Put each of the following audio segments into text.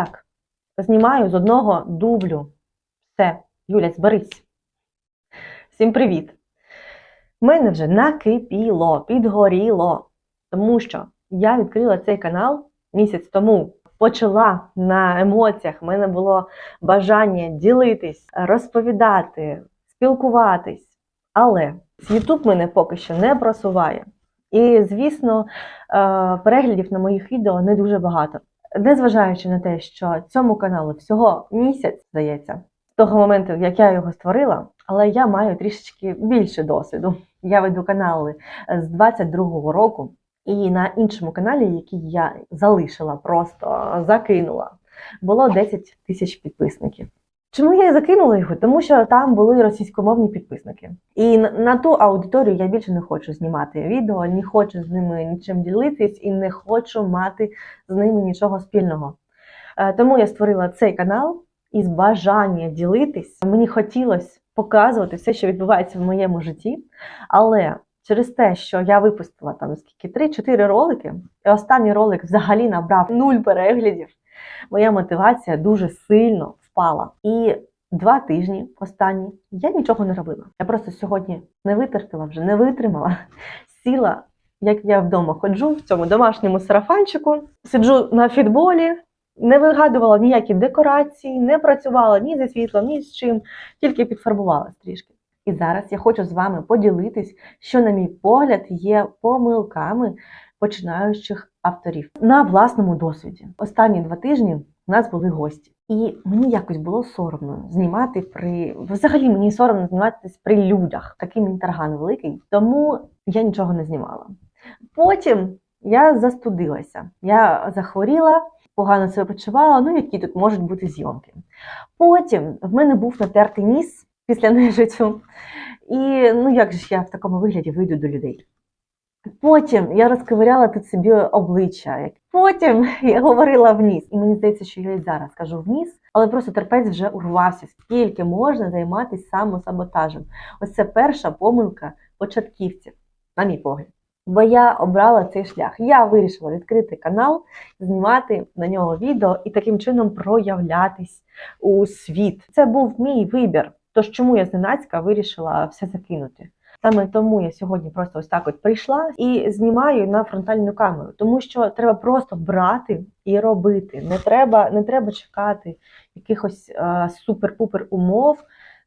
Так, знімаю з одного дублю. Все, Юля, зберись. Всім привіт! Мене вже накипіло, підгоріло, тому що я відкрила цей канал місяць тому. Почала на емоціях. В мене було бажання ділитись, розповідати, спілкуватись. Але YouTube мене поки що не просуває. І, звісно, е, переглядів на моїх відео не дуже багато. Незважаючи на те, що цьому каналу всього місяць, здається, з того моменту, як я його створила, але я маю трішечки більше досвіду. Я веду канали з 22-го року, і на іншому каналі, який я залишила, просто закинула, було 10 тисяч підписників. Чому я закинула його? Тому що там були російськомовні підписники. І на, на ту аудиторію я більше не хочу знімати відео, не хочу з ними нічим ділитись і не хочу мати з ними нічого спільного. Е, Тому я створила цей канал із бажання ділитись. Мені хотілося показувати все, що відбувається в моєму житті. Але через те, що я випустила там скільки 3-4 ролики, і останній ролик взагалі набрав нуль переглядів, моя мотивація дуже сильно впала. І два тижні останні я нічого не робила. Я просто сьогодні не витерпіла вже, не витримала, сіла. Як я вдома ходжу в цьому домашньому сарафанчику, сиджу на фітболі, не вигадувала ніякі декорації, не працювала ні зі світлом, ні з чим, тільки підфарбувалась трішки. І зараз я хочу з вами поділитись, що, на мій погляд, є помилками починаючих авторів на власному досвіді. Останні два тижні у нас були гості, і мені якось було соромно знімати при взагалі мені соромно зніматись при людях. Такий мій тарган великий, тому я нічого не знімала. Потім я застудилася, я захворіла, погано себе почувала. Ну які тут можуть бути зйомки. Потім в мене був натертий ніс після нежиттю. І ну як же ж я в такому вигляді вийду до людей? Потім я розковиряла тут собі обличчя. Потім я говорила вниз. І мені здається, що я і зараз кажу вниз, але просто терпець вже урвався. Скільки можна займатися самосаботажем? Ось це перша помилка початківців, на мій погляд. Бо я обрала цей шлях. Я вирішила відкрити канал, знімати на нього відео і таким чином проявлятись у світ. Це був мій вибір. Тож чому я зненацька вирішила все закинути? Саме тому я сьогодні просто ось так от прийшла і знімаю на фронтальну камеру, тому що треба просто брати і робити. Не треба, не треба чекати якихось е, супер-пупер умов.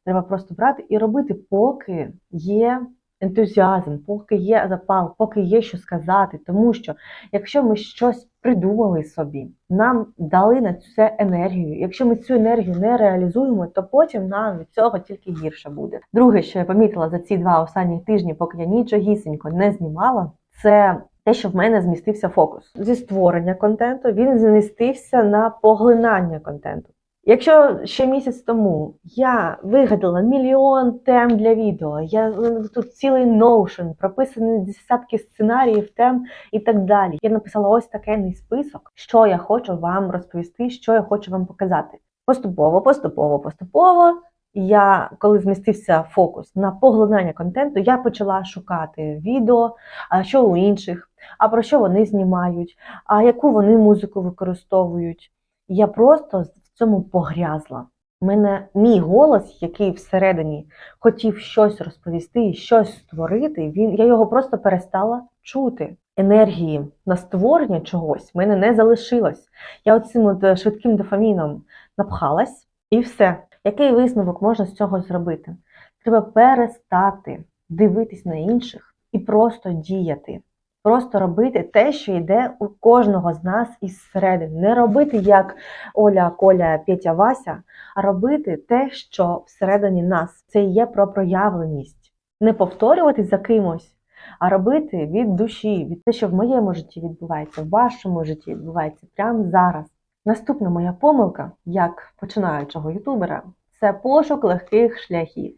Треба просто брати і робити, поки є ентузіазм, поки є запал, поки є що сказати. Тому що якщо ми щось придумали собі, нам дали на це енергію. Якщо ми цю енергію не реалізуємо, то потім нам від цього тільки гірше буде. Друге, що я помітила за ці два останні тижні, поки я нічогісінько не знімала, це те, що в мене змістився фокус зі створення контенту, він змістився на поглинання контенту. Якщо ще місяць тому я вигадала мільйон тем для відео, я ну, тут цілий ноушен, прописані десятки сценаріїв, тем і так далі. Я написала ось такий список, що я хочу вам розповісти, що я хочу вам показати. Поступово, поступово, поступово. Я, коли змістився фокус на поглинання контенту, я почала шукати відео, а що у інших, а про що вони знімають, а яку вони музику використовують. Я просто цьому погрязла. Мене мій голос, який всередині хотів щось розповісти, щось створити, він я його просто перестала чути. Енергії на створення чогось в мене не залишилось. Я оцим от швидким дофаміном напхалась, і все. Який висновок можна з цього зробити? Треба перестати дивитись на інших і просто діяти. Просто робити те, що йде у кожного з нас із середини. Не робити як Оля, Коля, Петя, Вася, а робити те, що всередині нас. Це і є про проявленість. Не повторювати за кимось, а робити від душі, від те, що в моєму житті відбувається, в вашому житті відбувається прямо зараз. Наступна моя помилка, як починаючого ютубера, це пошук легких шляхів.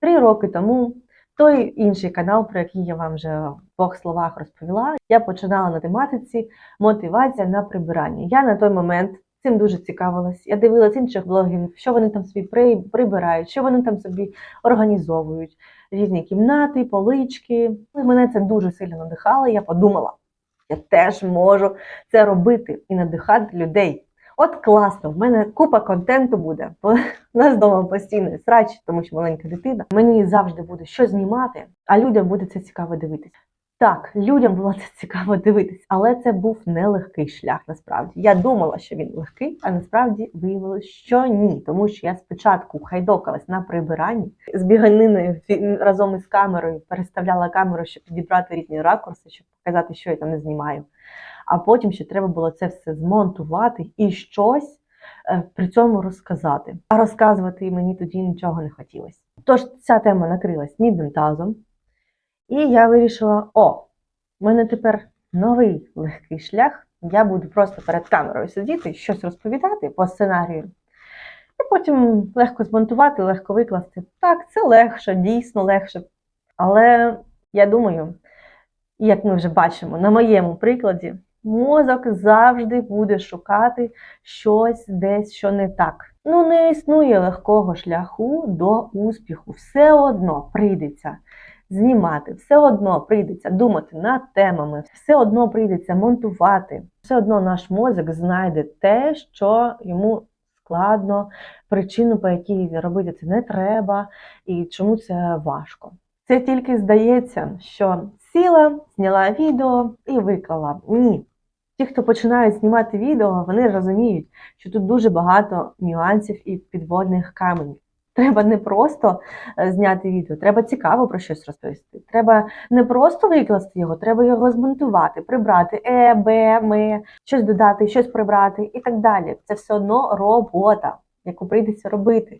Три роки тому той інший канал, про який я вам вже в двох словах розповіла, я починала на тематиці мотивація на прибирання. Я на той момент цим дуже цікавилась. Я дивилась інших блогерів, що вони там собі прибирають, що вони там собі організовують, різні кімнати, полички. І мене це дуже сильно надихало. Я подумала, я теж можу це робити і надихати людей. От класно, в мене купа контенту буде. бо У нас вдома постійно срач, тому що маленька дитина. Мені завжди буде що знімати, а людям буде це цікаво дивитися. Так, людям було це цікаво дивитись, але це був нелегкий шлях насправді. Я думала, що він легкий, а насправді виявилось, що ні. Тому що я спочатку хайдокалась на прибиранні з біганиною разом із камерою, переставляла камеру, щоб підібрати різні ракурси, щоб показати, що я там не знімаю. А потім ще треба було це все змонтувати і щось е, при цьому розказати. А розказувати мені тоді нічого не хотілося. Тож ця тема накрилась мідним тазом. І я вирішила: о, в мене тепер новий легкий шлях. Я буду просто перед камерою сидіти, щось розповідати по сценарію. І потім легко змонтувати, легко викласти. Так, це легше, дійсно легше. Але я думаю, як ми вже бачимо на моєму прикладі, мозок завжди буде шукати щось десь, що не так. Ну, не існує легкого шляху до успіху. Все одно прийдеться знімати, все одно прийдеться думати над темами, все одно прийдеться монтувати, все одно наш мозок знайде те, що йому складно, причину, по якій робити це не треба, і чому це важко. Це тільки здається, що сіла, зняла відео і виклала. Ні. Ті, хто починають знімати відео, вони розуміють, що тут дуже багато нюансів і підводних каменів. Треба не просто е, зняти відео, треба цікаво про щось розповісти. Треба не просто викласти його, треба його змонтувати, прибрати е, б, м, щось додати, щось прибрати і так далі. Це все одно робота, яку прийдеться робити.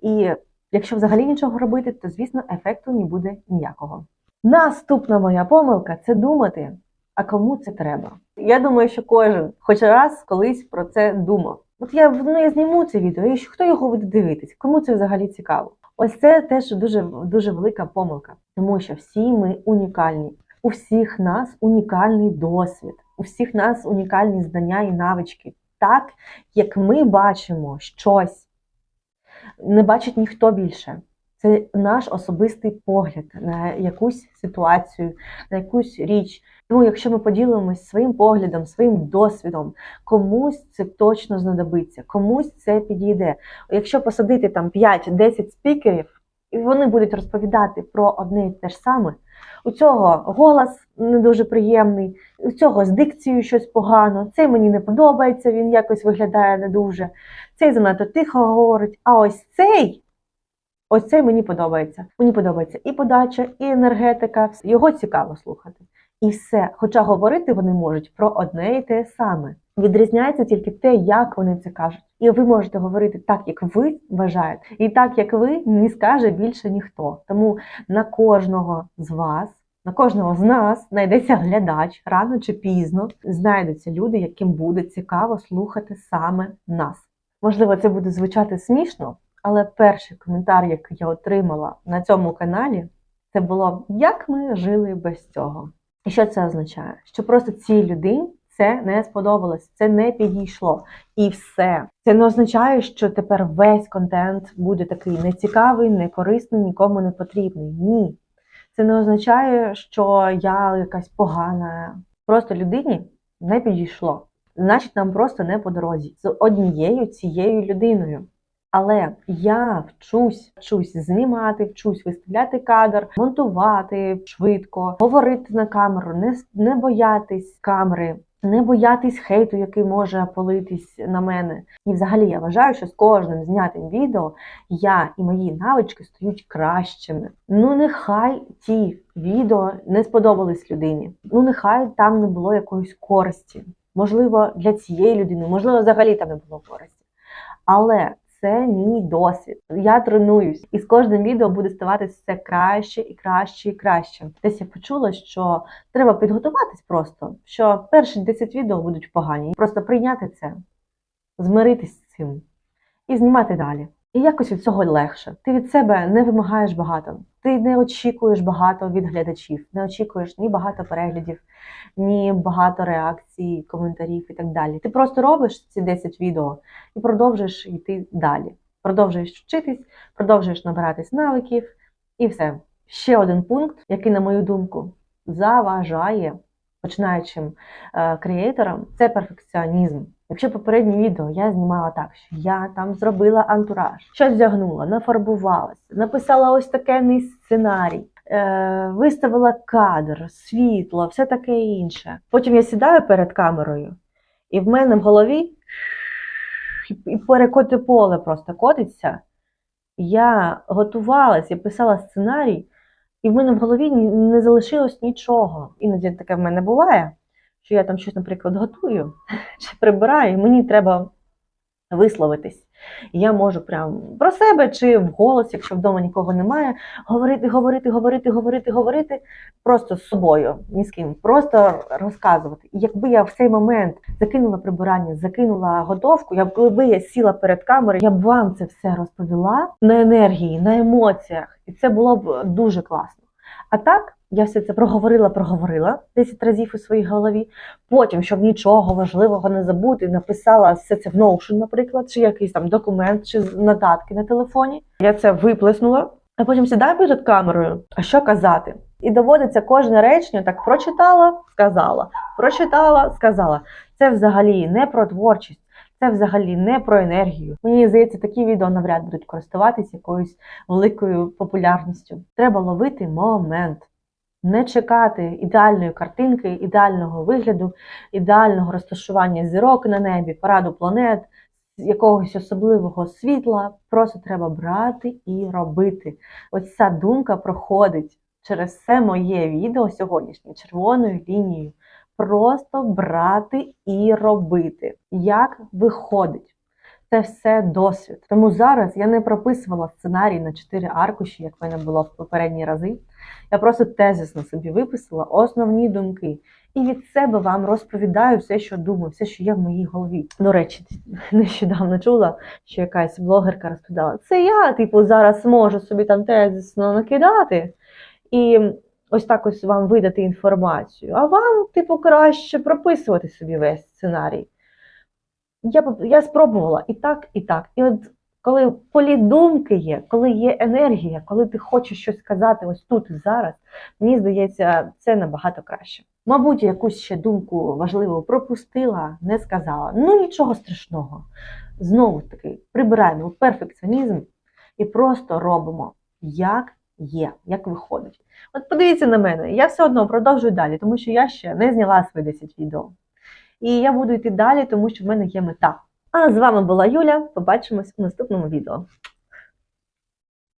І якщо взагалі нічого робити, то звісно ефекту не буде ніякого. Наступна моя помилка це думати, а кому це треба. Я думаю, що кожен хоч раз колись про це думав. От я ну я зніму це відео, і хто його буде дивитись? Кому це взагалі цікаво? Ось це теж дуже дуже велика помилка, тому що всі ми унікальні. У всіх нас унікальний досвід, у всіх нас унікальні знання і навички. Так як ми бачимо щось, не бачить ніхто більше. Це наш особистий погляд на якусь ситуацію, на якусь річ. Тому, якщо ми поділимось своїм поглядом, своїм досвідом, комусь це точно знадобиться, комусь це підійде. Якщо посадити там 5-10 спікерів, і вони будуть розповідати про одне і те ж саме, у цього голос не дуже приємний, у цього з дикцією щось погано, цей мені не подобається, він якось виглядає не дуже, цей занадто тихо говорить, а ось цей. Ось цей мені подобається. Мені подобається і подача, і енергетика. Його цікаво слухати. І все. Хоча говорити вони можуть про одне і те саме. Відрізняється тільки те, як вони це кажуть. І ви можете говорити так, як ви вважаєте, і так, як ви не скаже більше ніхто. Тому на кожного з вас, на кожного з нас знайдеться глядач рано чи пізно. Знайдуться люди, яким буде цікаво слухати саме нас. Можливо, це буде звучати смішно. Але перший коментар, який я отримала на цьому каналі, це було як ми жили без цього. І що це означає? Що просто цій людині це не сподобалось, це не підійшло. І все. Це не означає, що тепер весь контент буде такий нецікавий, некорисний, нікому не потрібний. Ні. Це не означає, що я якась погана. Просто людині не підійшло. Значить, нам просто не по дорозі з однією цією людиною. Але я вчусь, вчусь знімати, вчусь виставляти кадр, монтувати швидко, говорити на камеру, не, не боятись камери, не боятись хейту, який може политись на мене. І взагалі я вважаю, що з кожним знятим відео я і мої навички стають кращими. Ну нехай ті відео не сподобались людині. Ну нехай там не було якоїсь користі. Можливо, для цієї людини, можливо, взагалі там не було користі. Але це мій досвід. Я тренуюсь, і з кожним відео буде ставатися все краще і краще і краще. Десь я почула, що треба підготуватись просто, що перші 10 відео будуть погані. Просто прийняти це, змиритись з цим і знімати далі. І якось від цього легше. Ти від себе не вимагаєш багато. Ти не очікуєш багато від глядачів, не очікуєш ні багато переглядів, ні багато реакцій, коментарів і так далі. Ти просто робиш ці 10 відео і продовжуєш йти далі. Продовжуєш вчитись, продовжуєш набиратись навиків, і все. Ще один пункт, який, на мою думку, заважає починаючим е, креаторам, це перфекціонізм. Якщо попереднє відео я знімала так, що я там зробила антураж, щось вдягнула, нафарбувалася, написала ось такий сценарій, е, виставила кадр, світло, все таке інше. Потім я сідаю перед камерою, і в мене в голові і перекоти поле просто котиться. Я готувалась, я писала сценарій, і в мене в голові не залишилось нічого. Іноді таке в мене буває, що я там щось, наприклад, готую чи прибираю, мені треба висловитись. Я можу прям про себе чи вголос, якщо вдома нікого немає, говорити, говорити, говорити, говорити, говорити просто з собою, ні з ким, просто розказувати. І якби я в цей момент закинула прибирання, закинула готовку, я б коли я сіла перед камерою, я б вам це все розповіла на енергії, на емоціях, і це було б дуже класно. А так, я все це проговорила, проговорила 10 разів у своїй голові. Потім, щоб нічого важливого не забути, написала все це в Notion, наприклад, чи якийсь там документ, чи нотатки на телефоні. Я це виплеснула, а потім сідаю перед камерою. А що казати? І доводиться кожне речення так прочитала, сказала, прочитала, сказала. Це взагалі не про творчість, це взагалі не про енергію. Мені здається, такі відео навряд будуть користуватись якоюсь великою популярністю. Треба ловити момент. Не чекати ідеальної картинки, ідеального вигляду, ідеального розташування зірок на небі, параду планет, якогось особливого світла. Просто треба брати і робити. Ось ця думка проходить через все моє відео сьогоднішнє червоною лінією. Просто брати і робити. Як виходить? Це все досвід. Тому зараз я не прописувала сценарій на чотири аркуші, як в мене було в попередні рази. Я просто тезисно собі виписала основні думки. І від себе вам розповідаю все, що думаю, все, що є в моїй голові. До речі, нещодавно чула, що якась блогерка розповідала, це я, типу, зараз можу собі там тезисно накидати і ось так ось вам видати інформацію. А вам, типу, краще прописувати собі весь сценарій. Я, я спробувала і так, і так. І от коли політ думки є, коли є енергія, коли ти хочеш щось сказати ось тут і зараз, мені здається, це набагато краще. Мабуть, якусь ще думку важливу пропустила, не сказала. Ну нічого страшного. Знову ж таки, прибираємо перфекціонізм і просто робимо, як є, як виходить. От подивіться на мене, я все одно продовжую далі, тому що я ще не зняла свої 10 відео. І я буду йти далі, тому що в мене є мета. А з вами була Юля. Побачимось у наступному відео.